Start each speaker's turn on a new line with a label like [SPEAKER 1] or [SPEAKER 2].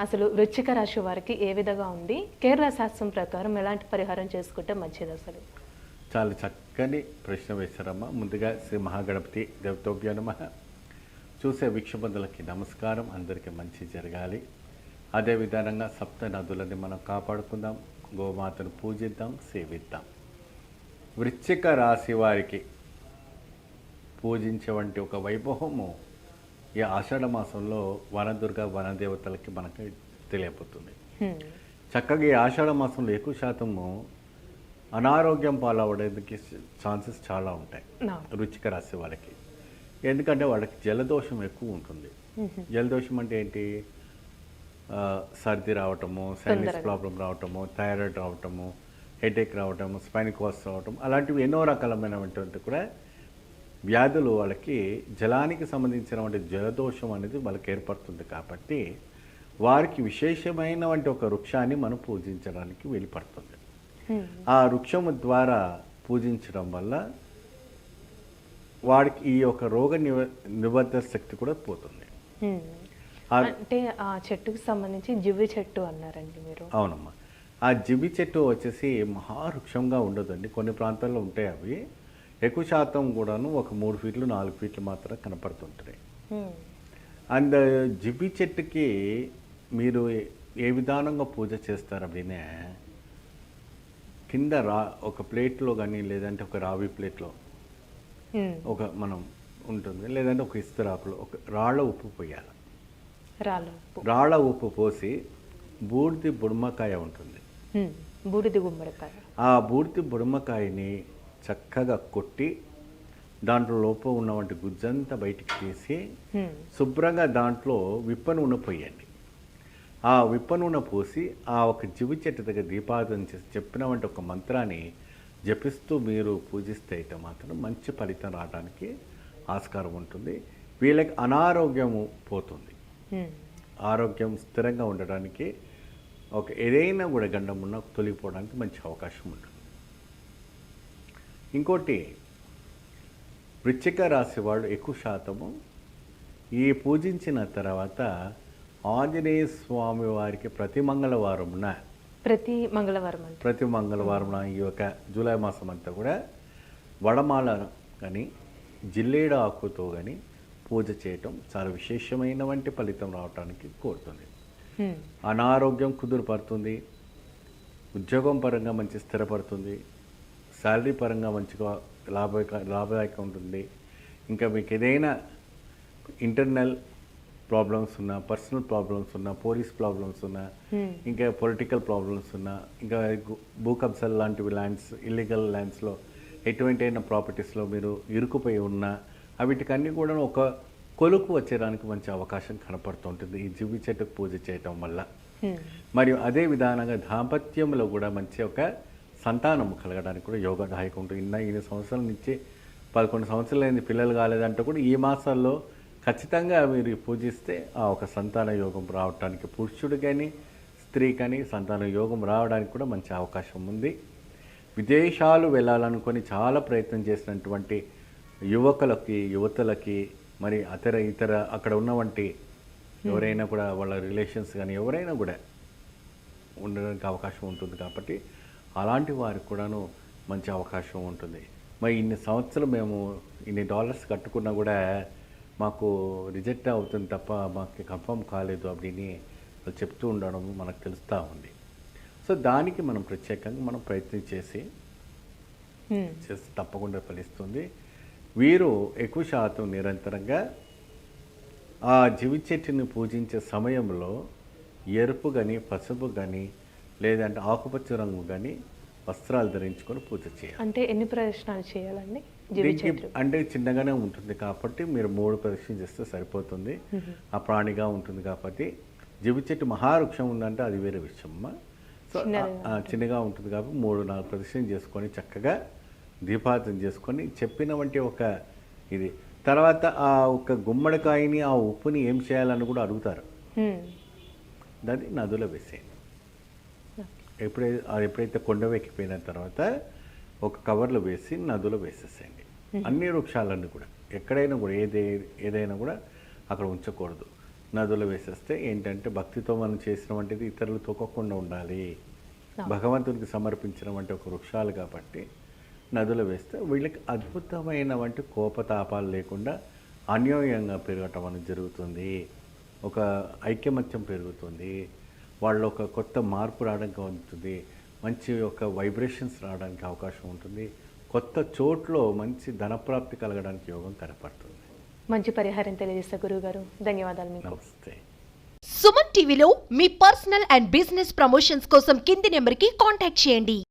[SPEAKER 1] అసలు వృచ్చిక రాశి వారికి ఏ విధంగా ఉంది? కేరళ శాస్త్రం ప్రకారం ఎలాంటి పరిహారం చేసుకుంటే మంచిది అసలు?
[SPEAKER 2] చాలా చక్కని ప్రశ్న వేశారమ్మా. ముందుగా శ్రీ మహాగణపతి దేవతోభ్య నమ. చూసే వీక్షబంధులకి నమస్కారం. అందరికీ మంచి జరగాలి. అదే విధానంగా సప్త నదులని మనం కాపాడుకుందాం. గోమాతను పూజిద్దాం సేవిద్దాం. వృచ్చిక రాశి వారికి పూజించే వంటి ఒక వైభవము ఈ ఆషాఢ మాసంలో వనదుర్గ వనదేవతలకి మనకి తెలియపోతుంది. చక్కగా ఈ ఆషాఢ మాసంలో ఎక్కువ శాతము అనారోగ్యం పాలవడానికి ఛాన్సెస్ చాలా ఉంటాయి. రుచిక రాశి వాళ్ళకి ఎందుకంటే వాళ్ళకి జలదోషం ఎక్కువ ఉంటుంది జలదోషం అంటే ఏంటి సర్ది రావటము సైనస్. ప్రాబ్లం రావటము థైరాయిడ్ రావటము హెడేక్ రావటము స్పైనికోస్ రావటం అలాంటివి ఎన్నో రకాలమైనటువంటి కూడా వ్యాధులు వాళ్ళకి జలానికి సంబంధించినటువంటి జలదోషం అనేది వాళ్ళకి ఏర్పడుతుంది కాబట్టి వారికి విశేషమైనటువంటి ఒక వృక్షాన్ని మనం పూజించడానికి వెళ్ళిపడుతుంది
[SPEAKER 1] హ్మ్.
[SPEAKER 2] ఆ వృక్షము ద్వారా పూజించడం వల్ల వాడికి ఈ యొక్క రోగ నివ నిబద్ధ శక్తి కూడా పోతుంది. ఆ-
[SPEAKER 1] అంటే ఆ చెట్టుకు సంబంధించి జివ్వి చెట్టు అన్నారండి మీరు.
[SPEAKER 2] అవునమ్మా. ఆ జిబి చెట్టు వచ్చేసి మహావృక్షంగా ఉండదండి. కొన్ని ప్రాంతాల్లో ఉంటాయి అవి. ఎక్కువ శాతం కూడాను ఒక మూడు ఫీట్లు నాలుగు ఫీట్లు మాత్రం
[SPEAKER 1] కనపడుతుంటున్నాయి
[SPEAKER 2] అండ్ జిబ్బి చెట్టుకి మీరు ఏ విధానంగా పూజ చేస్తారు అవినే కింద రా ఒక ప్లేట్లో కానీ లేదంటే ఒక రావి ప్లేట్లో ఒక మనం ఉంటుంది లేదంటే ఒక ఇస్తరాకులో ఒక రాళ్ళ ఉప్పు పోయాలి.
[SPEAKER 1] రాళ్ళ ఉప్పు.
[SPEAKER 2] పోసి బూడిది బుడమకాయ ఉంటుంది.
[SPEAKER 1] బూడిది గుమ్మడికాయ.
[SPEAKER 2] ఆ బూడిది బుడమకాయని చక్కగా కొట్టి దాంట్లో లోపల ఉన్నటువంటి గుజ్జంతా బయటికి తీసి. శుభ్రంగా దాంట్లో విప్ప నూనె పోయండి ఆ విప్ప నూనె పోసి ఆ ఒక జివి చెట్టు దగ్గర దీపారాధన చేసి చెప్పినటువంటి ఒక మంత్రాన్ని జపిస్తూ మీరు పూజిస్తే అయితే మాత్రం మంచి ఫలితం రావడానికి ఆస్కారం ఉంటుంది వీళ్ళకి అనారోగ్యము పోతుంది. ఆరోగ్యం స్థిరంగా ఉండడానికి ఒక ఏదైనా కూడా గండం ఉన్న తొలగిపోవడానికి మంచి అవకాశం ఉంటుంది ఇంకోటి వృశ్చిక రాశి వాళ్ళు ఎక్కువ శాతము ఈ పూజించిన తర్వాత ఆంజనేయ స్వామి వారికి ప్రతి మంగళవారమున
[SPEAKER 1] ప్రతి మంగళవారం
[SPEAKER 2] ప్రతి మంగళవారం ఈ యొక్క జూలై మాసం అంతా కూడా వడమాల కానీ జిల్లేడు ఆకుతో కానీ పూజ చేయటం చాలా విశేషమైనటువంటి ఫలితం రావడానికి కోరుతుంది. అనారోగ్యం కుదురుపడుతుంది ఉద్యోగం పరంగా మంచి స్థిరపడుతుంది శాలరీ పరంగా మంచిగా లాభ లాభదాయకం ఉంటుంది ఇంకా మీకు ఏదైనా ఇంటర్నల్ ప్రాబ్లమ్స్ ఉన్నా పర్సనల్ ప్రాబ్లమ్స్ ఉన్నా పోలీస్ ప్రాబ్లమ్స్ ఉన్నా. ఇంకా పొలిటికల్ ప్రాబ్లమ్స్ ఉన్నా ఇంకా భూ కబ్జాలు లాంటివి ల్యాండ్స్ ఇల్లీగల్ ల్యాండ్స్లో ఎటువంటి అయిన ప్రాపర్టీస్లో మీరు ఇరుకుపోయి ఉన్నా వీటికన్నీ కూడా ఒక కొలుకు వచ్చేదానికి మంచి అవకాశం కనపడుతుంటుంది ఈ జివి చెట్టుకు పూజ చేయటం వల్ల. మరియు అదే విధానంగా దాంపత్యంలో కూడా మంచి ఒక సంతానం కలగడానికి కూడా యోగదాయకం ఉంటుంది. ఇన్న ఇన్ని సంవత్సరాల నుంచి పదకొండు సంవత్సరాలు అయింది పిల్లలు కాలేదంటే కూడా ఈ మాసాల్లో ఖచ్చితంగా మీరు పూజిస్తే ఆ ఒక సంతాన యోగం రావడానికి పురుషుడు కానీ స్త్రీ కానీ సంతాన యోగం రావడానికి కూడా మంచి అవకాశం ఉంది. విదేశాలు వెళ్ళాలనుకొని చాలా ప్రయత్నం చేసినటువంటి యువకులకి యువతలకి మరి అతర ఇతర అక్కడ ఉన్నవంటి ఎవరైనా కూడా వాళ్ళ రిలేషన్స్ కానీ ఎవరైనా కూడా ఉండడానికి అవకాశం ఉంటుంది కాబట్టి అలాంటి వారికి కూడాను మంచి అవకాశం ఉంటుంది మరి ఇన్ని సంవత్సరాలు మేము ఇన్ని డాలర్స్ కట్టుకున్నా కూడా మాకు రిజెక్ట్ అవుతుంది తప్ప మాకు కన్ఫర్మ్ కాలేదు அப்படின்னு వాళ్ళు చెప్తూ ఉండడం మనకు తెలుస్తూ ఉంది సో దానికి మనం ప్రత్యేకంగా మనం ప్రయత్నం చేసి
[SPEAKER 1] హ్మ్.
[SPEAKER 2] చేస్తే తప్పకుండా ఫలిస్తుంది వీరు ఎక్కువ శాతం నిరంతరంగా ఆ జీవి చెట్టుని పూజించే సమయంలో ఎరుపు కానీ పసుపు కానీ లేదంటే ఆకుపచ్చ రంగు కానీ వస్త్రాలు ధరించుకొని పూజ చేయాలి.
[SPEAKER 1] అంటే ఎన్ని ప్రదర్శనలు చేయాలండి?
[SPEAKER 2] అంటే చిన్నగానే ఉంటుంది కాబట్టి మీరు మూడు ప్రదక్షిణ చేస్తే సరిపోతుంది. ఆ ప్రాణిగా ఉంటుంది కాబట్టి జీవి చెట్టు మహావృక్షం ఉందంటే అది వేరే సో
[SPEAKER 1] చిన్నది.
[SPEAKER 2] ఆ, ఆ, చిన్నగా ఉంటుంది కాబట్టి మూడు నాలుగు ప్రదక్షిణ చేసుకొని చక్కగా దీపార్థన చేసుకొని చెప్పిన వంటి ఒక ఇది. తర్వాత ఆ ఒక గుమ్మడికాయని ఆ ఉప్పుని ఏం చేయాలని కూడా అడుగుతారు. దాన్ని నదిలో వేసేయండి. ఎప్పుడైతే అది ఎప్పుడైతే కొండ ఎక్కిపోయిన తర్వాత ఒక కవర్లో వేసి నదిలో వేసేసేయండి. అన్ని వృక్షాలన్నీ కూడా. ఎక్కడైనా కూడా ఏదే ఏదైనా కూడా అక్కడ ఉంచకూడదు. నదిలో వేసేస్తే ఏంటంటే భక్తితో మనం చేసిన వంటిది ఇతరులు తొక్కకుండా ఉండాలి. భగవంతునికి సమర్పించిన వంటి ఒక వృక్షాలు కాబట్టి నదిలో వేస్తే వీళ్ళకి అద్భుతమైన వంటి కోపతాపాలు లేకుండా అన్యోన్యంగా పెరగటం అనేది జరుగుతుంది. ఒక ఐక్యమత్యం పెరుగుతుంది. వాళ్ళు ఒక కొత్త మార్పు రావడానికి ఉంటుంది. మంచి ఒక వైబ్రేషన్స్ రావడానికి అవకాశం ఉంటుంది. కొత్త చోట్లో మంచి ధనప్రాప్తి కలగడానికి యోగం కనపడుతుంది.
[SPEAKER 1] మంచి పరిహారం తెలియజేస్తా గురువుగారు. ధన్యవాదాలు మీకు.
[SPEAKER 2] నమస్తే.
[SPEAKER 3] సుమన్ టీవీలో మీ పర్సనల్ అండ్ బిజినెస్ ప్రమోషన్స్ కోసం కింది నెంబర్కి కాంటాక్ట్ చేయండి.